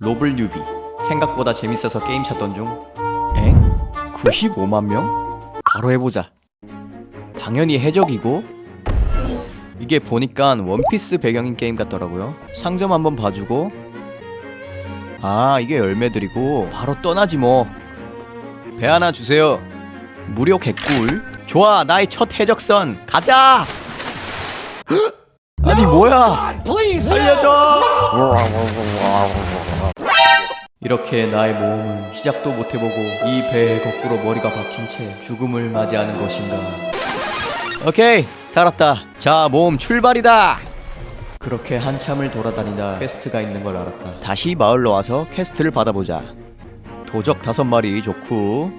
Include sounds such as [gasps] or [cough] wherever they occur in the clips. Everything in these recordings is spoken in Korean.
로블 뉴비. 생각보다 재밌어서 게임 찾던 중. 엥? 95만 명? 바로 해보자. 당연히 해적이고. 이게 보니까 원피스 배경인 게임 같더라고요. 상점 한번 봐주고. 아 이게 열매들이고. 바로 떠나지 뭐. 배 하나 주세요. 무료 개꿀. 좋아 나의 첫 해적선. 가자! [gasps] 아니 뭐야? 살려줘 이렇게 나의 모험은 시작도 못 해보고 이 배에 거꾸로 머리가 박힌 채 죽음을 맞이하는 것인가? 오케이 살았다. 자 모험 출발이다. 그렇게 한참을 돌아다니다 퀘스트가 있는 걸 알았다. 다시 마을로 와서 퀘스트를 받아보자. 도적 다섯 마리 좋고.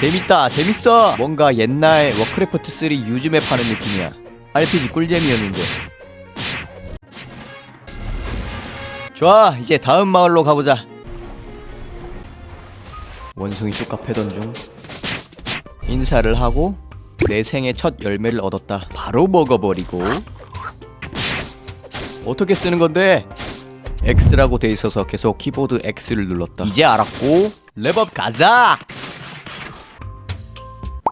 재밌다 재밌어. 뭔가 옛날 워크래프트 3 유즈맵 하는 느낌이야. RPG 꿀잼이었는데. 좋아 이제 다음 마을로 가보자 원숭이 뚝갑 패던 중 인사를 하고 내 생애 첫 열매를 얻었다. 바로 먹어버리고. 어떻게 쓰는 건데? X라고 돼 있어서 계속 키보드 X를 눌렀다. 이제 알았고 랩업 가자!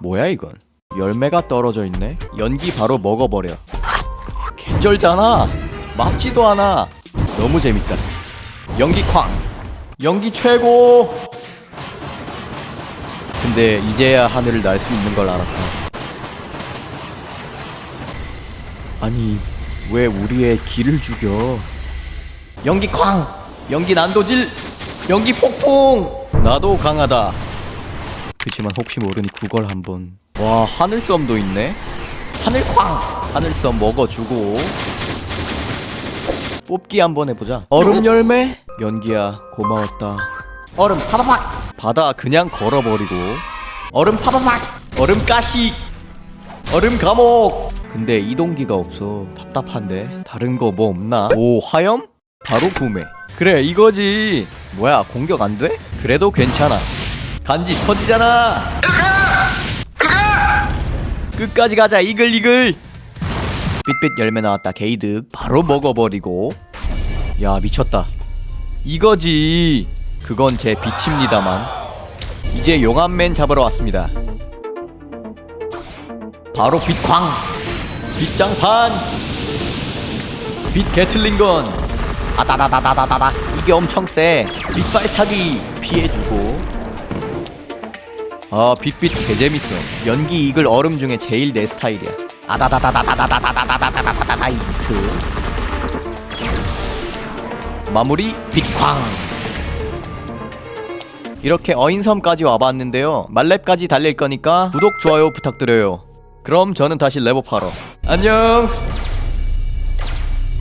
뭐야 이건? 열매가 떨어져 있네? 연기 바로 먹어버려. 개쩔잖아! 맞지도 않아! 너무 재밌다. 연기 쾅! 연기 최고 근데 이제야 하늘을 날 수 있는 걸 알았다. 아니 왜 우리의 길을 죽여? 연기 쾅! 연기 난도질! 연기 폭풍! 나도 강하다. 그치만 혹시 모르니 구걸 한번. 와 하늘섬도 있네? 하늘 쾅! 하늘섬 먹어주고. 뽑기 한번 해보자. 얼음 열매? 연기야 고마웠다 얼음 파바박 바다 그냥 걸어버리고. 얼음 파바박 얼음 가시 얼음 감옥. 근데 이동기가 없어. 답답한데? 다른 거 뭐 없나? 오 화염? 바로 구매. 그래 이거지. 뭐야 공격 안 돼? 그래도 괜찮아. 간지 터지잖아. 끝까지 가자 이글 이글. 빛빛 열매 나왔다 게이득. 바로 먹어버리고. 야 미쳤다. 이거지 그건 제 빛입니다만 이제 용암맨 잡으러 왔습니다. 바로 빛광 빛장판. 빛 개틀링건. 아다다다다다다다. 이게 엄청 세. 빛발차기 피해주고. 아 빛빛 개재밌어. 연기 이글 얼음 중에 제일 내 스타일이야. 아다다다다다다다다다다다다다다 이트 마무리 빛광 이렇게 어인섬까지 와봤는데요. 말렙까지 달릴 거니까 구독 좋아요 부탁드려요. 그럼 저는 다시 랩업하러. 안녕